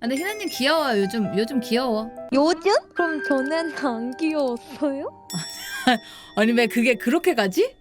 아, 근데 희나님 귀여워요. 요즘 요즘 귀여워. 요즘? 그럼 전에는 안 귀여웠어요? 아니 왜 그게 그렇게 가지?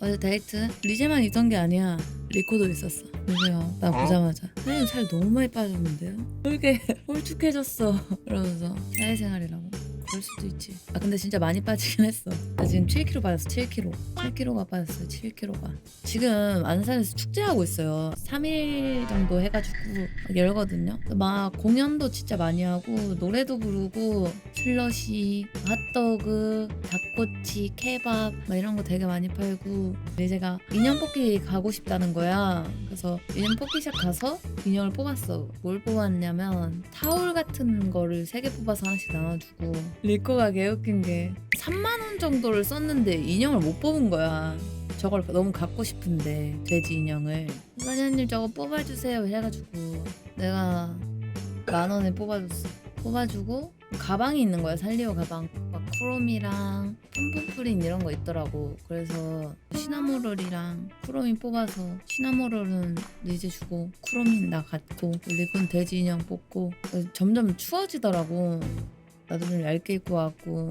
어제 데이트 리제만 있던 게 아니야. 리코도 있었어. 리제가 나 보자마자 선생님 살 너무 많이 빠졌는데요? 왜 이렇게 홀쭉해졌어? 이러면서 사회생활이라고. 그럴 수도 있지. 아 근데 진짜 많이 빠지긴 했어. 나 지금 7kg 빠졌어. 7kg. 7kg가 빠졌어요. 7kg가. 지금 안산에서 축제하고 있어요. 3일 정도 해가지고 막 열거든요. 막 공연도 진짜 많이 하고 노래도 부르고 슬러시, 핫도그, 닭꼬치, 케밥 막 이런 거 되게 많이 팔고 이제가 인형 뽑기 가고 싶다는 거야. 그래서 인형 뽑기샵 가서 인형을 뽑았어. 뭘 뽑았냐면 타올 같은 거를 세개 뽑아서 하나씩 나눠주고 리코가 개웃긴 게 3만 원 정도 를 썼는데 인형을 못 뽑은 거야. 저걸 너무 갖고 싶은데 돼지 인형을. 사장님 저거 뽑아주세요 해가지고 내가 만 원에 뽑아줬어. 뽑아주고 가방이 있는 거야 살리오 가방. 막 크롬이랑 펌프프린 이런 거 있더라고. 그래서 시나모롤이랑 크롬이 뽑아서 시나모롤은 리제 주고 크롬이 나 갖고 리콘 돼지 인형 뽑고 점점 추워지더라고. 나도 좀 얇게 입고 왔고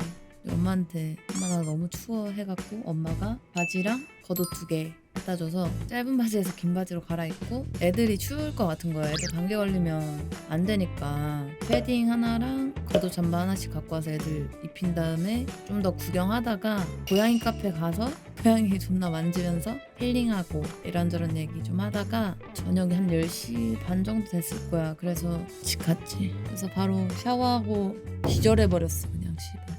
엄마한테 엄마 나 너무 추워 해갖고 엄마가 바지랑 겉옷 두 개 갖다 줘서 짧은 바지에서 긴 바지로 갈아입고 애들이 추울 것 같은 거야 애들 감기 걸리면 안 되니까. 패딩 하나랑 겉옷 잠바 하나씩 갖고 와서 애들 입힌 다음에 좀 더 구경하다가 고양이 카페 가서 고양이 존나 만지면서 힐링하고 이런저런 얘기 좀 하다가 저녁에 한 10시 반 정도 됐을 거야. 그래서 집 갔지 그래서 바로 샤워하고 기절해버렸어 그냥 씨발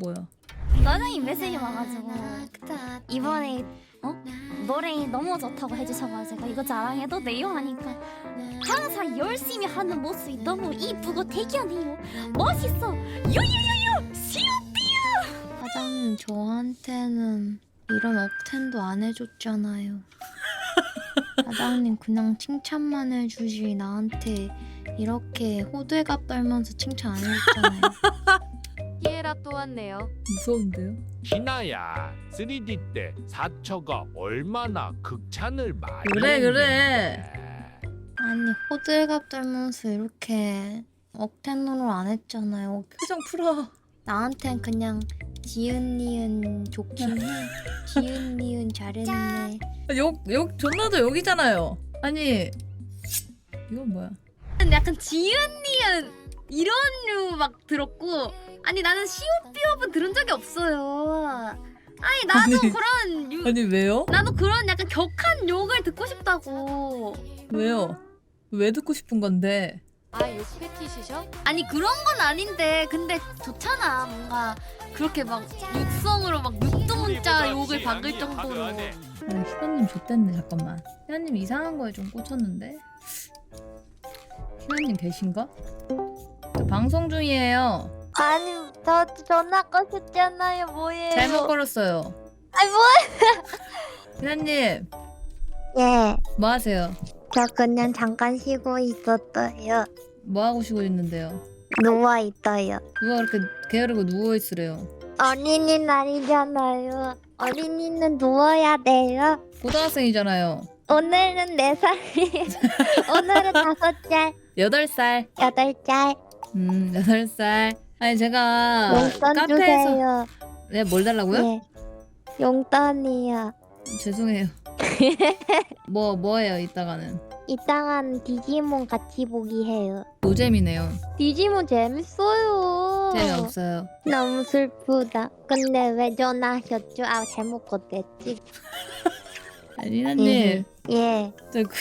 뭐야 나장이 메시지 와가지고 이번에 어? 노래 너무 좋다고 해주셔가지고 이거 자랑해도 돼요 하니까 항상 열심히 하는 모습이 너무 이쁘고 대견해요 멋있어 요요요요 시오띠요 사장님 저한테는 이런 억텐도 안 해줬잖아요. 사장님 그냥 칭찬만 해주지 나한테 이렇게 호들갑 떨면서 칭찬 안 해줬잖아요. 피에라 또 왔네요. 무서운데요? 희나야 3D 때 사처가 얼마나 극찬을 많이 그래, 그래. 했는데. 아니 호들갑 떨면서 이렇게 억텐으로 안 했잖아요. 표정 풀어 나한텐 그냥 지은 니은 좋긴 해. 지은 니은 잘했네. 욕, 욕 존나도 욕이잖아요 아니 이건 뭐야 약간 지은니은 이런 류 막 들었고 아니 나는 시오피업은 들은 적이 없어요. 아니 나도 아니, 그런 유, 아니 왜요? 나도 그런 약간 격한 욕을 듣고 싶다고. 왜요? 왜 듣고 싶은 건데? 아, 요 패티시셔? 아니 그런 건 아닌데 근데 좋잖아 뭔가 그렇게 막 육성으로 막 육두문자 욕을 박을 정도로. 아니 희나님 좆됐네 잠깐만 희나님 이상한 거에 좀 꽂혔는데 희나님 계신가? 저 방송 중이에요 아니 저 전화 꺼셨잖아요 뭐예요? 잘못 걸었어요 아니 뭐? 희나님 예. 뭐 하세요? 저 그냥 잠깐 쉬고 있었어요. 뭐 하고 쉬고 있는데요? 누워 있어요. 누가 그렇게 게으르고 누워 있으래요 어린이날이잖아요. 어린이는 누워야 돼요. 고등학생이잖아요 오늘은 네 살이에요. 오늘은 다섯 살, 8살 여덟 살. 음 8살 아니 제가 용돈 카페에서 주세요. 네, 뭘 달라고요? 예. 용돈이요. 죄송해요 뭐 뭐예요 이따가는 이따간 디지몬 같이 보기 해요. 노잼이네요 디지몬 재밌어요. 재미없어요 너무 슬프다. 근데 왜 전화하셨죠? 아 잘못 건댔지. 아니 희나님 예. 저 그,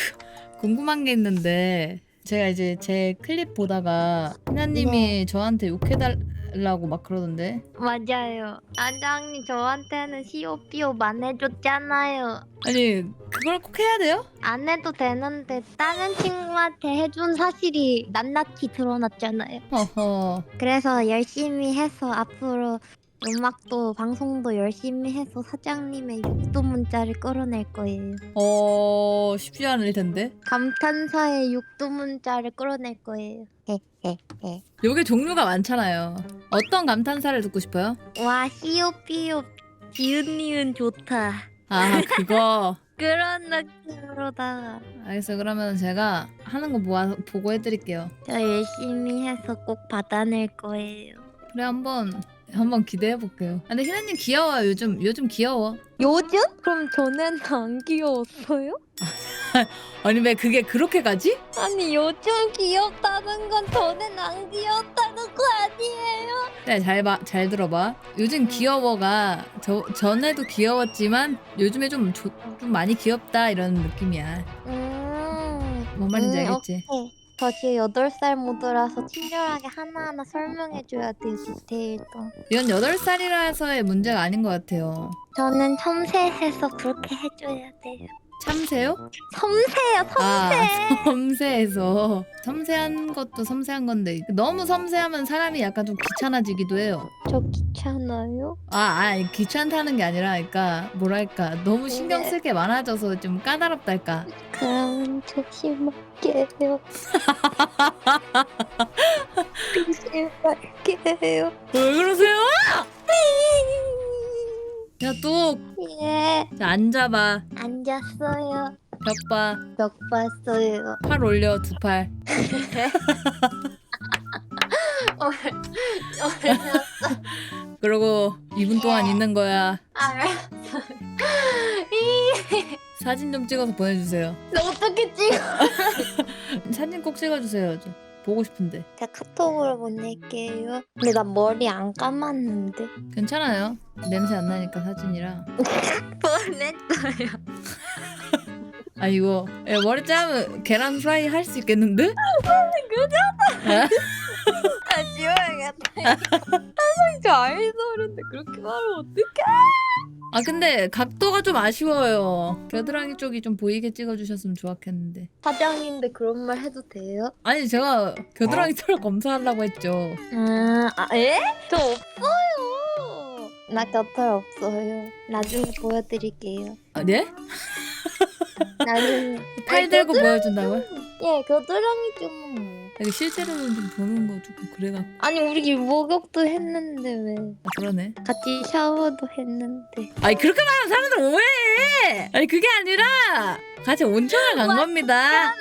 궁금한 게 있는데 제가 이제 제 클립 보다가 희나님이 저한테 욕해달라고 막 그러던데 맞아요. 안장님 저한테는 시오피오 만 해줬잖아요. 아니 그걸 꼭 해야 돼요? 안 해도 되는데 다른 친구한테 해준 사실이 낱낱이 드러났잖아요. 허허 그래서 열심히 해서 앞으로 음악도 방송도 열심히 해서 사장님의 육두 문자를 끌어낼 거예요. 어 쉽지 않을 텐데. 감탄사의 육두 문자를 끌어낼 거예요. 헤헤헤. 요게 종류가 많잖아요. 어떤 감탄사를 듣고 싶어요? 와 시오피오 지은니은 좋다. 아 그거. 그런 느낌으로다가 알겠어요. 그러면 제가 하는 거 모아 보고 해드릴게요. 저 열심히 해서 꼭 받아낼 거예요. 그래 한번 한번 기대해 볼게요. 근데 희나님 귀여워요. 요즘 요즘 귀여워. 요즘? 그럼 전에는 안 귀여웠어요? 아니 왜 그게 그렇게 가지? 아니 요즘 귀엽다는 건 전엔 안 귀엽다는 거 아니에요? 네, 잘 봐, 잘 들어봐. 요즘 귀여워가 저 전에도 귀여웠지만 요즘에 좀, 조, 좀 많이 귀엽다 이런 느낌이야. 음. 뭔 말인지 음, 알겠지? 오케이. 저 지금 8살 모드라서 친절하게 하나하나 설명해줘야 돼요, 디테일도. 이건 8살이라서의 문제가 아닌 것 같아요. 저는 섬세해서 그렇게 해줘야 돼요. 참새요? 섬세요, 섬. 아, 섬세해서. 섬세한 것도 섬세한 건데 너무 섬세하면 사람이 약간 좀 귀찮아지기도 해요. 저 귀찮아요? 아, 아 귀찮다는 게 아니라 그러니까 뭐랄까 너무 신경 네. 쓸게 많아져서 좀 까다롭달까. 그럼 조심할게요. 조심할게요. 왜 그러세요? 야, 뚝! 예, 자, 앉아봐. 앉았어요. 벽 봐. 몇 봤어요. 팔 올려, 두 팔. 그러고 2분 동안 있는 거야. 사진 좀 찍어서 보내주세요. 어떻게 찍어? 사진 꼭 찍어주세요. 저 보고 싶은데. 제가 카톡으로 보낼게요. 근데 나 머리 안 감았는데. 괜찮아요. 냄새 안 나니까 사진이라. 보냈어요. 아 이거 야, 머리 자르면 계란 프라이 할 수 있겠는데? 아, 지워야겠다. 항상 저 아이돌인데 그렇게 말하면 어떡해? 아 근데 각도가 좀 아쉬워요. 겨드랑이 쪽이 좀 보이게 찍어주셨으면 좋았겠는데. 사장인데 그런 말 해도 돼요? 아니 제가 겨드랑이 털 검사하려고 했죠. 아, 아 에? 저 없어요. 나 곁털 없어요. 나중에 보여드릴게요. 아, 네? 나중에. 팔 아니, 들고 보여준다고요? 좀- 예, 겨드랑이 좀. 이게 실제로는 좀 보는 거 조금 그래갖고 아니 우리 목욕도 했는데 왜? 아, 그러네. 같이 샤워도 했는데. 아니 그렇게 말하면 사람들 오해해. 아니 그게 아니라 같이 온천을 간 겁니다.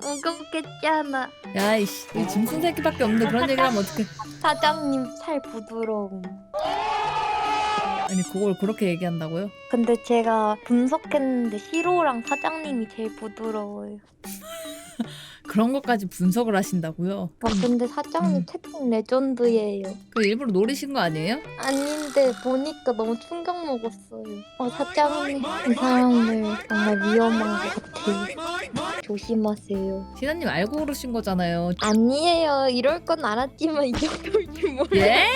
무겁겠잖아. 야이씨 이 짐승 새끼밖에 없는데 그런 얘기를 하면 어떡해. 사장님 살 부드러움. 아니 그걸 그렇게 얘기한다고요? 근데 제가 분석했는데 시로랑 사장님이 제일 부드러워요. 그런 것까지 분석을 하신다고요? 아, 근데 사장님 음. 채팅 레전드예요. 그 일부러 노리신 거 아니에요? 아닌데 보니까 너무 충격 먹었어요. 어, 사장님 이 사람들 정말 위험한 것 같아요. 조심하세요. 시나님 알고 그러신 거잖아요. 아니에요. 이럴 건 알았지만 이 정도일 줄 몰라. 예?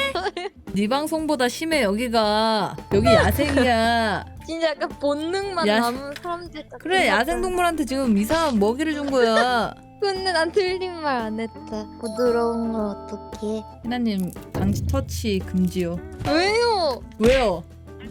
네 방송보다 심해 여기가 여기 야생이야. 진짜 약간 본능만 야- 남은 사람들. 그래 야생동물한테 지금 이상한 먹이를 준 거야. 근데 난 틀린 말 안 했다. 부드러운 걸 어떻게? 희나님 강지 터치 금지요. 왜요? 왜요?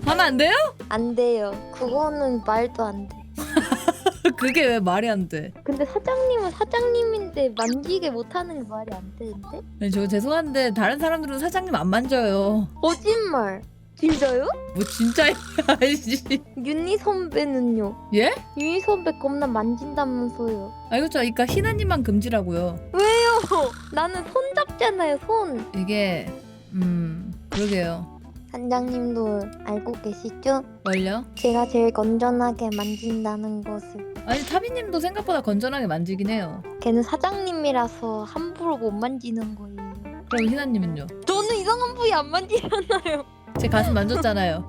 하면 안 돼요? 안 돼요. 그거는 말도 안 돼. 그게 왜 말이 안 돼? 근데 사장님은 사장님인데 만지게 못하는 게 말이 안 되는데? 아니, 저 죄송한데 다른 사람들은 사장님 안 만져요. 거짓말. 진짜요? 뭐 진짜 아니지. 윤희 선배는요? 예? 윤희 선배 겁나 만진다면서요. 아 이거 저 그러니까 희나님만 금지라고요. 왜요? 나는 손 잡잖아요, 손. 이게 음 그러게요. 단장님도 알고 계시죠? 뭘요? 제가 제일 건전하게 만진다는 것을. 아니 타비님도 생각보다 건전하게 만지긴 해요. 걔는 사장님이라서 함부로 못 만지는 거예요. 그럼 희나님은요? 저는 이상한 부위 안 만지잖아요. 제 가슴 만졌잖아요.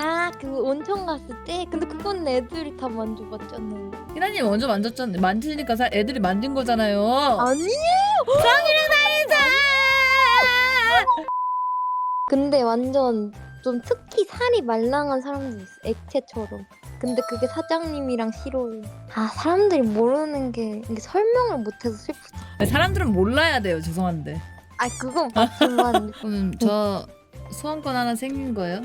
아, 그 온천 갔을 때? 근데 그건 애들이 다 만져봤잖아요. 희나님 먼저 만졌잖아요. 만지니까 사- 애들이 만진 거잖아요. 아니에요! 근데 완전 좀 특히 살이 말랑한 사람도 있어. 액체처럼. 근데 그게 사장님이랑 싫어요. 아, 사람들이 모르는 게 이게 설명을 못해서 슬프다. 사람들은 몰라야 돼요. 죄송한데. 아 그건 맞지만 그럼 저 소원권 하나 생긴 거예요?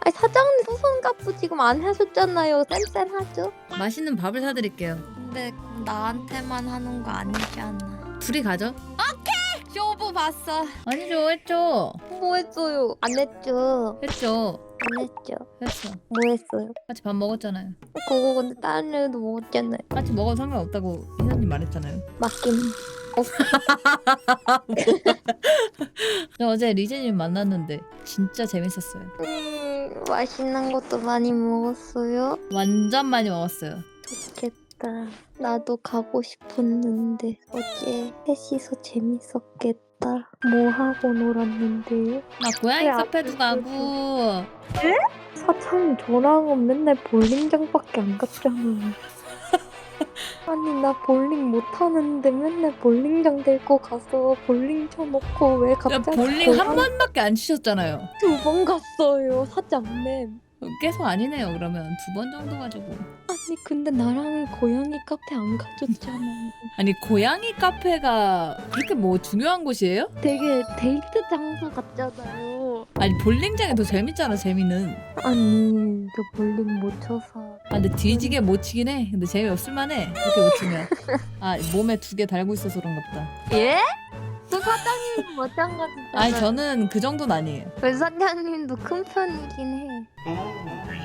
아니 사장님 소송값도 지금 안 하셨잖아요. 쌤쌤하죠. 맛있는 밥을 사드릴게요. 근데 나한테만 하는 거 아니잖아. 둘이 가죠? 쇼부 봤어. 아니죠 했죠 뭐 했어요? 안 했죠. 했죠 안 했죠. 했어 뭐 했어요? 같이 밥 먹었잖아요 그거 근데 다른 애도 먹었잖아요. 같이 먹어도 상관없다고 희선님 말했잖아요 맞긴. 저 어제 리제님 만났는데 진짜 재밌었어요 음 맛있는 것도 많이 먹었어요. 완전 많이 먹었어요 좋겠다. 나도 가고 싶었는데 어제 셋이서 재밌었겠다. 뭐 하고 놀았는데요? 나 고양이 그래, 카페도 가고 사장 저랑은 맨날 볼링장밖에 안 갔잖아. 아니 나 볼링 못하는데 맨날 볼링장 데리고 가서 볼링 쳐놓고 왜 야, 갑자기 볼링 한 번밖에 안 치셨잖아요 두번 갔어요 사장님. 계속 아니네요 그러면 두 번 정도 가지고 아니 근데 나랑은 고양이 카페 안 가줬잖아. 아니 고양이 카페가 그렇게 뭐 중요한 곳이에요? 되게 데이트 장소 같잖아요. 아니 볼링장이 더 재밌잖아 재미는 아니 저 볼링 못 쳐서. 아 근데 뒤지게 못 치긴 해 근데 재미없을 만해 그렇게 못 치면 아 몸에 두 개 달고 있어서 그런가 보다 예? 저 사장님 마찬가지잖아요. 아니 저는 그 정도는 아니에요 왜 사장님도 큰 편이긴 해.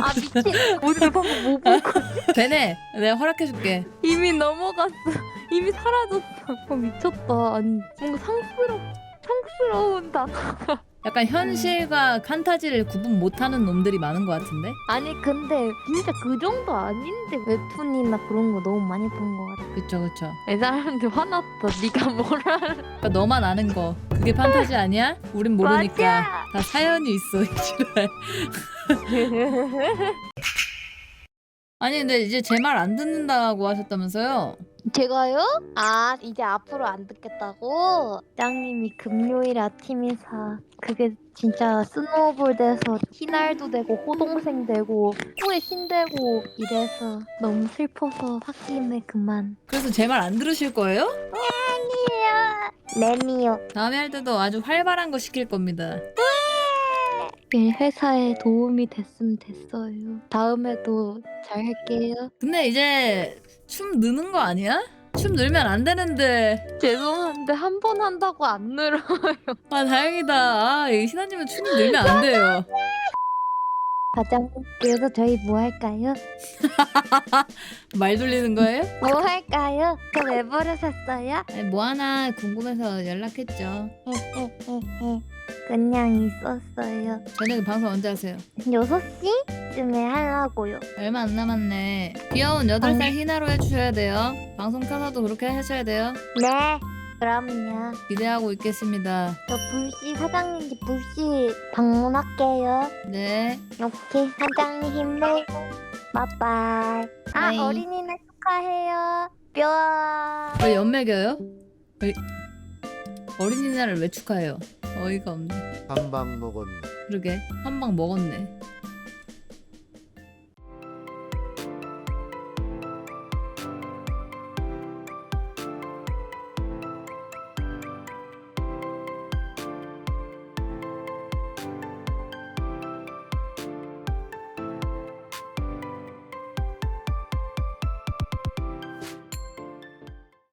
아 미친. 오늘 방금 뭐본 거? 되네 내가 허락해줄게 이미 넘어갔어. 이미 사라졌어. 어, 미쳤다. 아니 뭔가 상스럽 상스러운 단어. 약간 현실과 판타지를 구분 못하는 놈들이 많은 것 같은데 아니 근데 진짜 그 정도 아닌데 웹툰이나 그런 거 너무 많이 본 거 같아. 그쵸 그쵸 애 사람들 화났다. 네가 뭘 알아? 그러니까 너만 아는 거 그게 판타지 아니야? 우린 모르니까. 다 사연이 있어 이 지랄 아니 근데 이제 제 말 안 듣는다고 하셨다면서요? 제가요? 아 이제 앞으로 안 듣겠다고? 짱님이 금요일 아침이사 그게 진짜 스노우볼 돼서 티날도 되고 호동생 되고 후에 신 되고 이래서 너무 슬퍼서 홧김에 그만 그래서 제 말 안 들으실 거예요? 레미요 다음에 할 때도 아주 활발한 거 시킬 겁니다 일 회사에 도움이 됐으면 됐어요 다음에도 잘 할게요 근데 이제 춤 느는 거 아니야? 춤 늘면 안 되는데 죄송한데 한 번 한다고 안 늘어 아 다행이다 아 이 신하님은 춤 늘면 안 돼요 과장님 그래서 저희 뭐 할까요? 말 돌리는 거예요? 뭐 할까요? 저 왜 버릇했어요? 아니, 뭐 하나 궁금해서 연락했죠 어, 어, 어, 어. 그냥 있었어요. 저녁에 방송 언제 하세요? 6시쯤에 하려고요. 얼마 안 남았네 귀여운 8살 희나로 해주셔야 돼요 방송 켜서도 그렇게 하셔야 돼요 네. 그럼요. 기대하고 있겠습니다 저 불씨 사장님 집 불씨 방문할게요. 네 오케이. 사장님 힘내고. 바이바이. 아 바이. 어린이날 축하해요. 뿅. 왜 연맥여요? 왜... 어린이날을 왜 축하해요? 어이가 없네 한방 먹었네. 그러게 한 방 먹었네